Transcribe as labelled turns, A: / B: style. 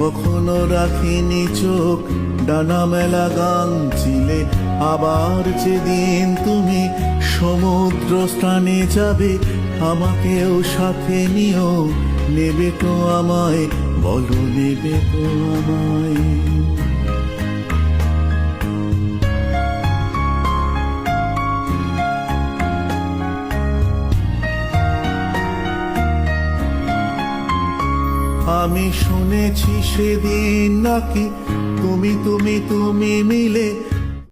A: কখনো রাখিনি চোখ, ডানা মেলা গান ছিলে। আবার যেদিন তুমি সমুদ্র স্থানে যাবে, আমাকেও সাথে নিও। নেবে তো আমায়, বলো নেবে তো আমায়। আমি শুনেছি সেদিন নাকি তুমি তুমি তুমি মিলে